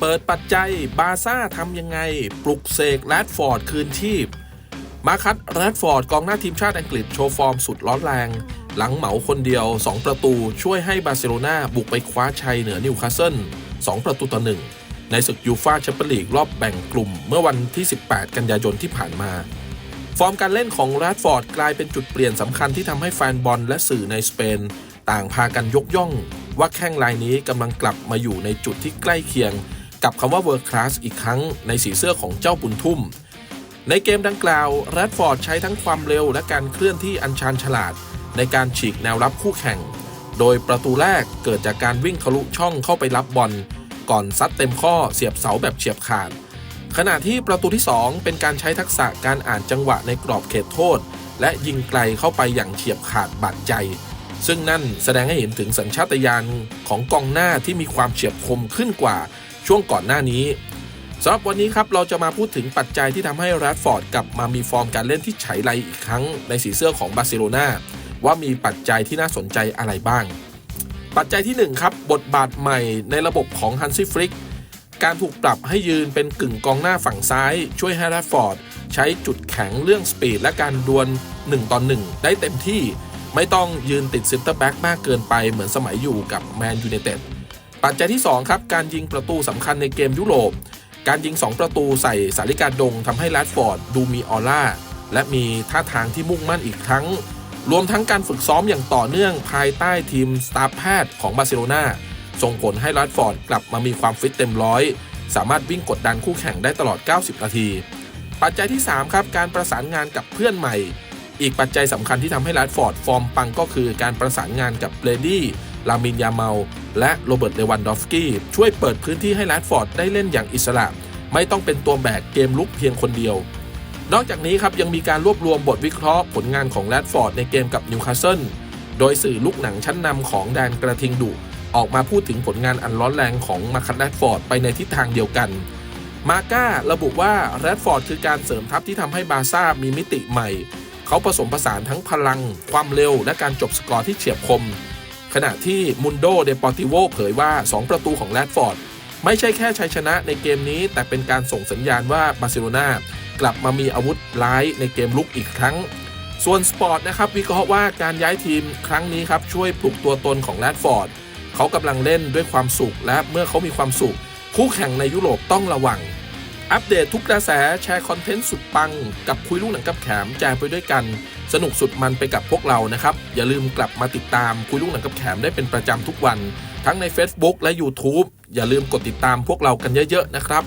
เปิดปัจจัยบาซ่าทำยังไง ปลุกเสกแรดฟอร์ดคืนชีพ มาคัตแรดฟอร์ดกองหน้าทีมชาติอังกฤษโชว์ฟอร์มสุดร้อนแรง หลังเหมาคนเดียว 2 ประตูช่วยให้บาร์เซโลนาบุกไปคว้าชัยเหนือนิวคาสเซิล2ประตูต่อหนึ่งในศึกยูฟาแชมเปี้ยนลีกรอบแบ่งกลุ่มเมื่อวันที่ 18 กันยายนที่ผ่านมา ฟอร์มการเล่นของแรดฟอร์ดกลายเป็นจุดเปลี่ยนสำคัญที่ทำให้แฟนบอลและสื่อในสเปน ต่างพากันยกย่อง ว่าแข้งรายนี้กำลังกลับมาอยู่ในจุดที่ใกล้เคียง กับคำว่าเวิร์คลาสอีกครั้งในสีเสื้อของเจ้าบุญทุ่ม ในเกมดังกล่าวแรดฟอร์ดใช้ทั้งความเร็วและการเคลื่อนที่อันชาญฉลาด ในการฉีกแนวรับคู่แข่ง โดยประตูแรกเกิดจากการวิ่งทะลุช่องเข้าไปรับบอล ก่อนซัดเต็มข้อเสียบเสาแบบเฉียบขาด ขณะที่ประตูที่ 2 เป็นการใช้ทักษะการอ่านจังหวะในกรอบเขตโทษ และยิงไกลเข้าไปอย่างเฉียบขาดบาดใจซึ่งนั่นแสดงให้เห็นถึงสัญชาตญาณของกองหน้าที่มีความเฉียบคมขึ้นกว่า ช่วงก่อนหน้านี้สำหรับวันนี้ครับเราจะมาพูดถึงปัจจัยที่ทำให้แรดฟอร์ดกลับมามีฟอร์มการเล่นที่ไฉไลอีกครั้งในสีเสื้อของบาร์เซโลนาว่ามีปัจจัยที่น่าสนใจอะไรบ้าง ปัจจัยที่หนึ่งครับ บทบาทใหม่ในระบบของฮันซี่ฟริกการถูกปรับให้ยืนเป็นกึ่งกองหน้าฝั่งซ้าย ช่วยให้แรดฟอร์ดใช้จุดแข็งเรื่องสปีดและการดวล1ต่อ1ได้เต็มที่ ไม่ต้องยืนติดเซนเตอร์แบ็กมากเกินไปเหมือนสมัยอยู่กับแมนยู i นเต็ด ปัจจัยที่ 2 ครับ การยิงประตูสำคัญในเกมยุโรป การยิง 2 ประตูใส่สาริกาดงทำให้แรดฟอร์ดดูมีออร่า และมีท่าทางที่มุ่งมั่นอีกครั้ง รวมทั้งการฝึกซ้อมอย่างต่อเนื่องภายใต้ทีมสตาฟแพทย์ของบาร์เซโลนาส่งผลให้แรดฟอร์ดกลับมามีความฟิตเต็มร้อยสามารถวิ่งกดดันคู่แข่งได้ตลอด 90 นาที ปัจจัยที่ 3 ครับ การประสานงานกับเพื่อนใหม่ อีกปัจจัยสำคัญที่ทำให้แรดฟอร์ดฟอร์มปังก็คือการประสานงานกับเบรดี้ ลามินยาเมา และโรเบิร์ตเลวันดอฟสกี้ช่วยเปิดพื้นที่ให้แรดฟอร์ดได้เล่นอย่างอิสระ ไม่ต้องเป็นตัวแบกเกมลุกเพียงคนเดียวนอกจากนี้ครับยังมีการรวบรวมบทวิเคราะห์ผลงานของแรดฟอร์ดในเกมกับนิวคาสเซิลโดยสื่อลูกหนังชั้นนำของแดนกระทิงดุออกมาพูดถึงผลงานอันร้อนแรงของมาคัตแรดฟอร์ดไปในทิศทางเดียวกัน มาก้าระบุว่าแรดฟอร์ดคือการเสริมทัพที่ทำให้บาซ่ามีมิติใหม่ เขาผสมผสานทั้งพลัง ความเร็ว และการจบสกอร์ที่เฉียบคม ขณะที่มุนโดเดปอร์ติโวเผยว่า 2 ประตูของแรดฟอร์ดไม่ใช่แค่ชัยชนะในเกมนี้ แต่เป็นการส่งสัญญาณว่าบาร์เซโลนากลับมามีอาวุธร้ายในเกมลุกอีกครั้ง ส่วนสปอร์ตนะครับวิเคราะห์ว่าการย้ายทีมครั้งนี้ครับช่วยปลุกตัวตนของแรดฟอร์ดเขากำลังเล่นด้วยความสุขและเมื่อเขามีความสุข คู่แข่งในยุโรปต้องระวัง อัปเดตทุกกระแสแชร์คอนเทนต์สุดปัง กับคุยลูกหนังกับแขมแจกไปด้วยกัน สนุกสุดมันไปกับพวกเรานะครับ อย่าลืมกลับมาติดตามคุยลูกหนังกับแขมได้เป็นประจำทุกวัน ทั้งใน Facebook และ YouTube อย่าลืมกดติดตามพวกเรากันเยอะ ๆ นะครับ